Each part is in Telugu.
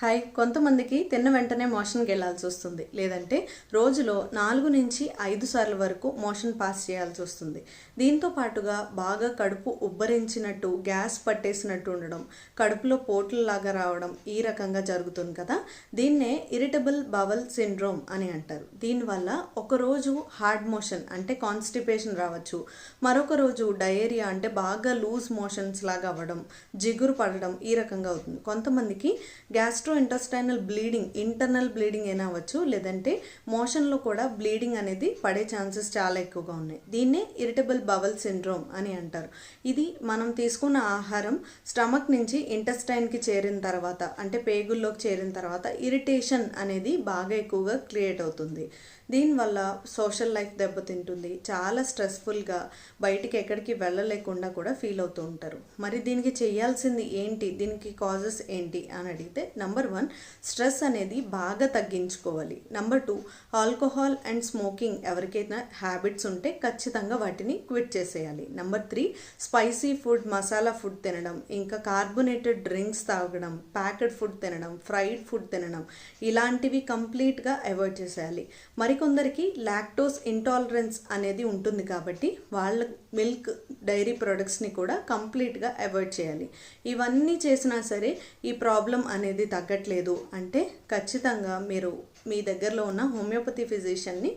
హాయ్. కొంతమందికి తిన్న వెంటనే మోషన్కి వెళ్ళాల్సి వస్తుంది. లేదంటే రోజులో నాలుగు నుంచి ఐదు సార్లు వరకు మోషన్ పాస్ చేయాల్సి వస్తుంది. దీంతో పాటుగా బాగా కడుపు ఉబ్బరించినట్టు గ్యాస్ పట్టేసినట్టు ఉండడం కడుపులో పోట్లలాగా రావడం ఈ రకంగా జరుగుతుంది కదా? దీన్నే ఇరిటబుల్ బవల్ సిండ్రోమ్ అని అంటారు. దీనివల్ల ఒకరోజు హార్డ్ మోషన్ అంటే కాన్స్టిపేషన్ రావచ్చు. మరొక రోజు డయేరియా అంటే బాగా లూజ్ మోషన్స్ లాగా అవ్వడం జిగురు పడడం ఈ రకంగా అవుతుంది. కొంతమందికి gas gastro intestinal bleeding internal bleeding అయినా అవ్వచ్చు లేదంటే మోషన్లో కూడా బ్లీడింగ్ అనేది పడే ఛాన్సెస్ చాలా ఎక్కువగా ఉన్నాయి. దీన్నే ఇరిటబుల్ బవల్ సిండ్రోమ్ అని అంటారు. ఇది మనం తీసుకున్న ఆహారం స్టమక్ నుంచి ఇంటెస్టైన్కి చేరిన తర్వాత అంటే పేగుల్లోకి చేరిన తర్వాత ఇరిటేషన్ అనేది బాగా ఎక్కువగా క్రియేట్ అవుతుంది. దీనివల్ల సోషల్ లైఫ్ దెబ్బతింటుంది. చాలా స్ట్రెస్ఫుల్గా బయటికి ఎక్కడికి వెళ్ళలేకుండా కూడా ఫీల్ అవుతూ ఉంటారు. మరి దీనికి చేయాల్సింది ఏంటి? దీనికి కాజెస్ ఏంటి? అని అడిగితే నంబర్ వన్ స్ట్రెస్ అనేది బాగా తగ్గించుకోవాలి. Number two alcohol and smoking ఎవరికైనా హ్యాబిట్స్ ఉంటే ఖచ్చితంగా వాటిని క్విట్ చేసేయాలి. Number three spicy food masala food తినడం ఇంకా కార్బొనేటెడ్ డ్రింక్స్ తాగడం ప్యాకెడ్ ఫుడ్ తినడం ఫ్రైడ్ ఫుడ్ తినడం ఇలాంటివి కంప్లీట్గా అవాయిడ్ చేసేయాలి. మరికొందరికి లాక్టోస్ ఇంటాలరెన్స్ అనేది ఉంటుంది కాబట్టి వాళ్ళ మిల్క్ డైరీ ప్రొడక్ట్స్ని కూడా కంప్లీట్గా అవాయిడ్ చేయాలి. ఇవన్నీ చేసినా సరే ఈ ప్రాబ్లం అనేది తగ్గ తగ్గట్లేదు అంటే ఖచ్చితంగా మీరు మీ దగ్గరలో ఉన్న హోమియోపతి ఫిజిషియన్ని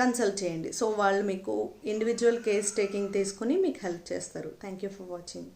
కన్సల్ట్ చేయండి. సో వాళ్ళు మీకు ఇండివిజువల్ కేస్ టేకింగ్ తీసుకుని మీకు హెల్ప్ చేస్తారు. Thank you for watching